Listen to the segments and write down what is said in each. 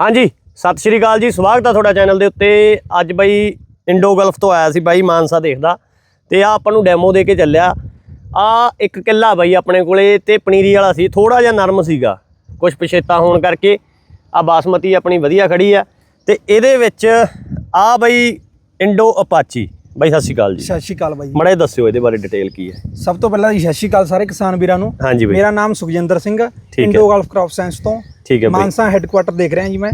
ਹਾਂਜੀ ਸਤਿ ਸ਼੍ਰੀ ਅਕਾਲ ਜੀ ਸਵਾਗਤ ਆ ਤੁਹਾਡਾ ਚੈਨਲ ਦੇ ਉੱਤੇ। ਅੱਜ ਬਈ ਇੰਡੋ ਗਲਫ ਤੋਂ ਆਇਆ ਸੀ ਬਾਈ ਮਾਨਸਾ ਦੇਖਦਾ ਤੇ ਆ ਆਪਾਂ ਨੂੰ ਡੈਮੋ ਦੇ ਕੇ ਚੱਲਿਆ। ਆ ਇੱਕ ਕਿੱਲਾ ਬਾਈ ਆਪਣੇ ਕੋਲੇ ਤੇ ਪਨੀਰੀ ਵਾਲਾ ਸੀ ਥੋੜਾ ਜਿਹਾ ਨਰਮ ਸੀਗਾ ਕੁਝ ਪਛੇਤਾ ਹੋਣ ਕਰਕੇ। ਆ ਬਾਸਮਤੀ ਆਪਣੀ ਵਧੀਆ ਖੜੀ ਆ ਤੇ ਇਹਦੇ ਵਿੱਚ ਆ ਬਈ ਇੰਡੋ ਅਪਾਚੀ। ਬਾਈ ਸਤਿ ਸ਼੍ਰੀ ਅਕਾਲ ਜੀ। ਸਤਿ ਸ਼੍ਰੀ ਅਕਾਲ ਬਾਈ। ਮੜੇ ਦੱਸਿਓ ਇਹਦੇ ਬਾਰੇ ਡਿਟੇਲ ਕੀ ਹੈ। ਸਭ ਤੋਂ ਪਹਿਲਾਂ ਜੀ ਸਤਿ ਸ਼੍ਰੀ ਅਕਾਲ ਸਾਰੇ ਕਿਸਾਨ ਵੀਰਾਂ ਨੂੰ। ਹਾਂਜੀ ਮੇਰਾ ਨਾਮ Sukhjinder Singh. Indo Gulf crop science ਤੋਂ। ਠੀਕ ਹੈ ਬਾਈ ਮਾਨਸਾ ਹੈੱਡਕੁਆਟਰ ਦੇਖ ਰਿਹਾ ਜੀ ਮੈਂ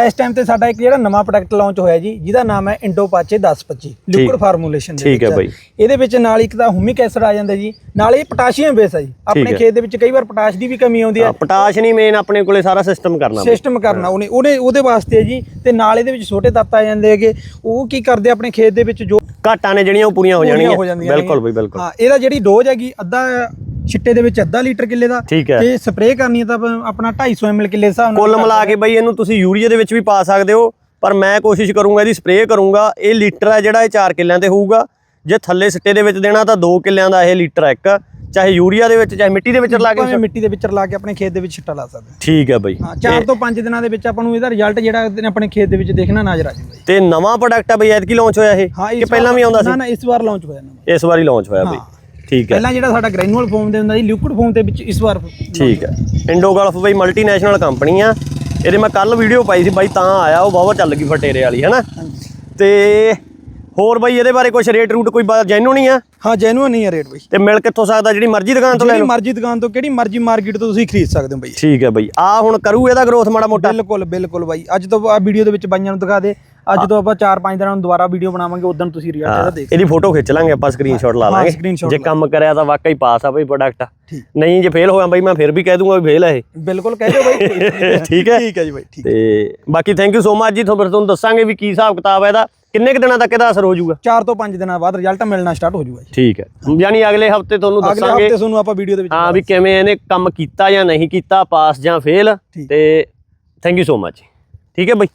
ਇਸ ਟਾਈਮ ਤੇ ਸਾਡਾ ਇੱਕ ਜਿਹੜਾ ਨਵਾਂ ਪ੍ਰੋਡਕਟ ਲਾਂਚ ਹੋਇਆ ਜੀ ਜਿਹਦਾ ਨਾਮ ਹੈ ਇੰਡੋ ਪਾਚੇ 1025 ਲਿਕੁਇਡ ਫਾਰਮੂਲੇਸ਼ਨ ਦੇ ਠੀਕ ਹੈ। ਬਾਈ। ਇਹਦੇ ਵਿੱਚ ਨਾਲ ਇੱਕ ਤਾਂ ਹੁਮਿਕ ਐਸਿਡ ਆ ਜਾਂਦਾ ਜੀ ਨਾਲ ਇਹ ਪੋਟਾਸ਼ੀਅਮ ਬੇਸ ਹੈ ਜੀ ਆਪਣੇ। ਖੇਤ ਦੇ ਵਿੱਚ ਕਈ ਵਾਰ ਪੋਟਾਸ਼ ਦੀ ਵੀ ਕਮੀ ਆਉਂਦੀ ਹੈ ਪੋਟਾਸ਼ ਨਹੀਂ ਮੇਨ ਆਪਣੇ ਕੋਲੇ ਸਾਰਾ ਸਿਸਟਮ ਕਰਨਾ। ਸਿਸਟਮ ਕਰਨਾ ਉਹਨੇ ਉਹਨੇ ਉਹਦੇ ਵਾਸਤੇ ਹੈ ਜੀ ਤੇ ਨਾਲ ਇਹਦੇ ਵਿੱਚ ਛੋਟੇ ਤੱਤ ਆ ਜਾਂਦੇ ਹੈਗੇ ਉਹ ਕੀ ਕਰਦੇ ਆਪਣੇ ਖੇਤ ਦੇ ਵਿੱਚ ਜੋ ਘਾਟਾਂ ਨੇ ਜਿਹੜੀਆਂ ਉਹ ਪੂਰੀਆਂ ਹੋ ਜਾਣਗੀਆਂ ਬਿਲਕੁਲ। ਬਈ ਬਿਲਕੁਲ ਹਾਂ ਇਹਦਾ ਜਿਹੜੀ ਡੋਜ਼ ਹੈਗੀ ਅੱਧਾ ਛਿੱਟੇ ਦੇ ਵਿੱਚ ਅੱਧਾ ਲੀਟਰ ਕਿੱਲੇ ਦਾ ਠੀਕ ਹੈ। ਤੇ ਸਪਰੇਅ ਕਰਨੀ ਹੈ ਤਾਂ ਆਪ- ਆਪਣਾ 250 ml ਕਿੱਲੇ ਹਿਸਾਬ ਨਾਲ ਕੁੱਲ ਮਿਲਾ ਕੇ ਬਈ ਇਹਨੂੰ ਤੁਸੀਂ ਯੂਰੀਆ ਦੇ ਵਿੱਚ ਵੀ ਪਾ ਸਕਦੇ ਹੋ ਪਰ ਮੈਂ ਕੋਸ਼ਿਸ਼ ਕਰੂੰਗਾ ਇਹਦੀ ਸਪਰੇਅ ਕਰੂੰਗਾ। ਇਹ ਲੀਟਰ ਹੈ ਜਿਹੜਾ ਇਹ 4 ਕਿੱਲਿਆਂ ਤੇ ਹੋਊਗਾ। ਜੇ ਥੱਲੇ ਸਿੱਟੇ ਦੇ ਵਿੱਚ ਦੇਣਾ ਤਾਂ 2 ਕਿੱਲਿਆਂ ਦਾ ਇਹ ਲੀਟਰ ਹੈ ਇੱਕ। ਚਾਹੇ ਯੂਰੀਆ ਦੇ ਵਿੱਚ ਚਾਹੇ ਮਿੱਟੀ ਦੇ ਵਿੱਚ ਲਾ ਕੇ ਮਿੱਟੀ ਦੇ ਵਿੱਚ ਰਲਾ ਕੇ ਆਪਣੇ ਖੇਤ ਦੇ ਵਿੱਚ ਛਿੱਟਾ ਲਾ ਸਕਦੇ ਠੀਕ ਹੈ ਬਈ। ਹਾਂ 4 ਤੋਂ 5 ਦਿਨਾਂ ਦੇ ਵਿੱਚ ਆਪਾਂ ਨੂੰ ਇਹਦਾ ਰਿਜ਼ਲਟ ਜਿਹੜਾ ਆਪਣੇ ਖੇਤ ਦੇ ਵਿੱਚ ਦੇਖਣਾ ਨਜ਼ਰ ਆ ਜਾਊਗਾ ਜੀ ਤੇ ਨਵਾਂ ਪ੍ਰੋਡਕਟ ਹੈ ਬਈ ਐਤਕੀ ਲਾਂਚ ਹੋਇਆ ਇਹ? ਹਾਂ ਕਿ ਪਹਿਲਾਂ ਵੀ ਆਉਂਦਾ ਨਾ ਸੀ? ਨਾ ਇਸ ਵਾਰ ਲਾਂਚ ਹੋਇਆ ਨਾ ਇਸ ਵਾਰੀ ਲਾਂਚ ਹੋਇਆ ਬਈ। ਠੀਕ ਹੈ। ਪਹਿਲਾਂ ਜਿਹੜਾ ਸਾਡਾ ਗ੍ਰੈਨੂਅਲ ਫਾਰਮ ਦੇ ਹੁੰਦਾ ਜੀ ਲਿਕੁਇਡ ਫਾਰਮ ਦੇ ਵਿੱਚ ਇਸ ਵਾਰ ਠੀਕ ਹੈ। ਇੰਡੋ ਗਲਫ ਬਈ ਮਲਟੀਨੈਸ਼ਨਲ ਕੰਪਨੀ ਆ। ਇਹਦੇ ਮੈਂ ਕੱਲ ਵੀਡੀਓ ਪਾਈ ਸੀ ਬਾਈ ਤਾਂ ਆਇਆ ਉਹ ਬਹੁਤ ਚੱਲ ਗਈ ਫਟੇਰੇ ਵਾਲੀ ਹੈਨਾ? ਤੇ ਹੋਰ ਬਈ ਇਹਦੇ ਬਾਰੇ ਕੁਝ ਰੇਟ ਰੂਟ ਕੋਈ ਜੈਨੂਨ ਹੀ ਆ? ਹਾਂ ਜੈਨੂਅਨ ਨਹੀਂ ਹੈ ਰੇਟ ਬਈ। ਤੇ ਮਿਲ ਕਿੱਥੋਂ ਸਕਦਾ ਜਿਹੜੀ ਮਰਜ਼ੀ ਦੁਕਾਨ ਤੋਂ ਲੈ ਜਿਹੜੀ ਮਰਜ਼ੀ ਦੁਕਾਨ ਤੋਂ ਕਿਹੜੀ ਮਰਜ਼ੀ ਮਾਰਕੀਟ ਤੋਂ ਤੁਸੀਂ ਖਰੀਦ ਸਕਦੇ ਹੋ ਬਈ। ਠੀਕ ਹੈ ਬਈ। ਆ ਹੁਣ ਕਰੂ ਇਹਦਾ ਗਰੋਥ ਮਾੜਾ ਮੋਟਾ। ਬਿਲਕੁਲ ਬਿਲਕੁਲ ਬਾਈ। ਅੱਜ ਤੋਂ ਆ ਵੀਡੀਓ ਦੇ ਵਿੱਚ ਬਾਈਆਂ ਨੂੰ ਦਿਖਾ ਦੇ। ਅੱਜ ਤੋਂ ਆਪਾਂ 4-5 ਦਿਨਾਂ ਨੂੰ ਦੁਬਾਰਾ ਵੀਡੀਓ ਬਣਾਵਾਂਗੇ ਉਦੋਂ ਤੁਸੀਂ ਰਿਜ਼ਲਟ ਇਹਦਾ ਦੇਖ ਇਹਦੀ ਫੋਟੋ ਖਿੱਚ ਲਾਂਗੇ ਆਪਾਂ ਸਕਰੀਨਸ਼ਾਟ ਲਾ ਲਾਂਗੇ। ਜੇ ਕੰਮ ਕਰਿਆ ਤਾਂ ਵਾਕਈ ਪਾਸ ਆ ਬਈ ਪ੍ਰੋਡਕਟ। ਨਹੀਂ ਜੇ ਫੇਲ ਹੋਇਆ ਬਈ ਮੈਂ ਫਿਰ ਵੀ ਕਹਿ ਦੂੰਗਾ ਵੀ ਫੇਲ ਆ ਇਹ। ਬਿਲਕੁਲ ਕਹਿ ਦਿਓ ਬਾਈ। ਠੀਕ ਹੈ। ਠੀਕ ਹੈ ਜੀ ਬਾਈ ਠੀਕ। ਤੇ ਬਾਕੀ ਥੈਂਕ ਯੂ ਸੋ ਮਚ ਜੀ ਤੁਹਾਨੂੰ ਦੱਸਾਂਗੇ ਵੀ ਕੀ ਹਿਸਾਬ ਕਿਤਾਬ ਹੈ ਇਹਦਾ। ਕਿੰਨੇ ਕੁ ਦਿਨਾਂ ਤੱਕ ਇਹਦਾ ਅਸਰ ਹੋ ਜਾਊਗਾ? 4 ਤੋਂ 5 ਦਿਨਾਂ ਬਾਅਦ ਰਿਜ਼ਲਟ ਮਿਲਣਾ ਸਟਾਰਟ ਹੋ ਜਾਊਗਾ ਜੀ। ਠੀਕ ਹੈ। ਯਾਨੀ ਅਗਲੇ ਹਫ਼ਤੇ ਤੁਹਾਨੂੰ ਅਗਲੇ ਦੱਸਾਂਗੇ ਹਫ਼ਤੇ ਤੁਹਾਨੂੰ ਆਪਾਂ ਵੀਡੀਓ ਦੇ ਵਿੱਚ ਹਾਂ ਵੀ ਕਿਵੇਂ ਇਹਨੇ ਕੰਮ ਕੀਤਾ ਜਾਂ ਨਹੀਂ ਕੀਤਾ ਪਾਸ ਜਾਂ ਫੇਲ। ਤੇ ਥੈਂਕ ਯੂ ਸੋ ਮਚ ਠੀਕ ਹੈ ਬਈ।